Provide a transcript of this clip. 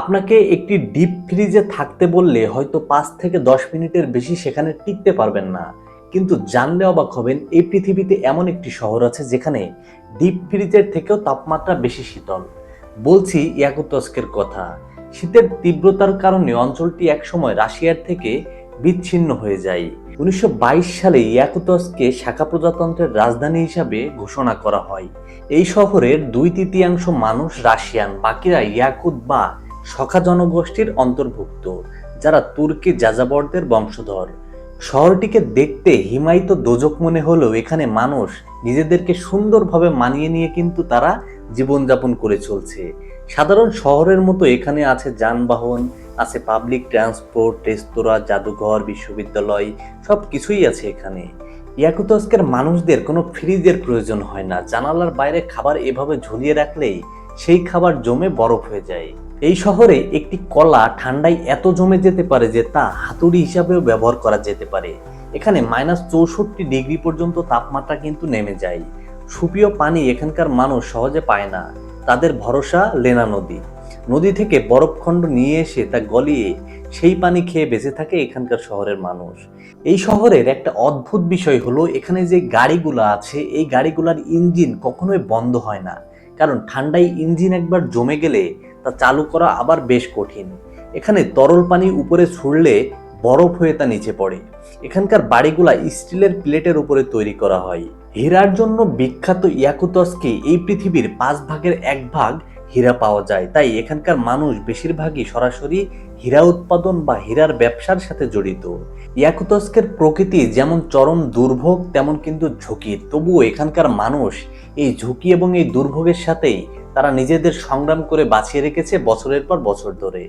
আপনাকে একটি ডিপ ফ্রিজে থাকতে বললে হয়তো পাঁচ থেকে দশ মিনিটের বেশি সেখানে টিকতে পারবেন না। কিন্তু জানলে অবাক হবেন, এই পৃথিবীতে এমন একটি শহর আছে যেখানে ডিপ ফ্রিজের থেকেও তাপমাত্রা বেশি শীতল। বলছি ইয়াকুতস্কের কথা, শীতের তীব্রতার কারণে অঞ্চলটি একসময় রাশিয়ার থেকে বিচ্ছিন্ন হয়ে যায়। উনিশশো বাইশ সালে ইয়াকুতস্কে শাখা প্রজাতন্ত্রের রাজধানী হিসাবে ঘোষণা করা হয়। এই শহরের দুই তৃতীয়াংশ মানুষ রাশিয়ান, বাকিরা ইয়াকুত বা সখা জনগোষ্ঠীর অন্তর্ভুক্ত, যারা তুর্কি যাযাবরদের বংশধর। শহরটিকে দেখতে হিমায়িত দোজক মনে হলেও এখানে মানুষ নিজেদেরকে সুন্দরভাবে মানিয়ে নিয়ে কিন্তু তারা জীবনযাপন করে চলছে। সাধারণ শহরের মতো এখানে আছে যানবাহন, আছে পাবলিক ট্রান্সপোর্ট, রেস্তোরাঁ, জাদুঘর, বিশ্ববিদ্যালয় সব কিছুই আছে এখানে। ইয়াকুতস্কের মানুষদের কোনো ফ্রিজের প্রয়োজন হয় না। জানালার বাইরে খাবার এভাবে ঝুলিয়ে রাখলেই সেই খাবার জমে বরফ হয়ে যায়। এই শহরে একটি কলা ঠান্ডায় এত জমে যেতে পারে যে তা হাতুড়ি হিসাবেও ব্যবহার করা যেতে পারে। এখানে মাইনাস চৌষট্টি ডিগ্রি পর্যন্ত তাপমাত্রা কিন্তু নেমে যায়। সুপীয় পানি এখানকার মানুষ সহজে পায় না। তাদের ভরসা লেনা নদী। নদী থেকে বরফখণ্ড নিয়ে এসে তা গলিয়ে সেই পানি খেয়ে বেঁচে থাকে এখানকার শহরের মানুষ। এই শহরের একটা অদ্ভুত বিষয় হলো, এখানে যে গাড়িগুলো আছে, এই গাড়িগুলোর ইঞ্জিন কখনোই বন্ধ হয় না। কারণ ঠান্ডায় ইঞ্জিন একবার জমে গেলে তা চালু করা আবার বেশ কঠিন। এখানে তরল পানি উপরে ছুড়লে বরফ হয়ে তা নিচে পড়ে। এখানকার বাড়িগুলা স্টিলের প্লেটের উপরে তৈরি করা হয়। হীরার জন্য বিখ্যাত ইয়াকুতস্কে এই পৃথিবীর পাঁচ ভাগের এক ভাগ হীরা পাওয়া যায়। তাই এখানকার মানুষ বেশিরভাগই সরাসরি হীরা উৎপাদন বা হীরার ব্যবসার সাথে জড়িত। ইয়াকুতস্কের প্রকৃতি যেমন চরম দুর্ভোগ, তেমন কিন্তু ঝুঁকি। তবুও এখানকার মানুষ এই ঝুঁকি এবং এই দুর্ভোগের সাথেই তারা নিজেদের সংগ্রাম করে বাঁচিয়ে রেখেছে বছরের পর বছর ধরে।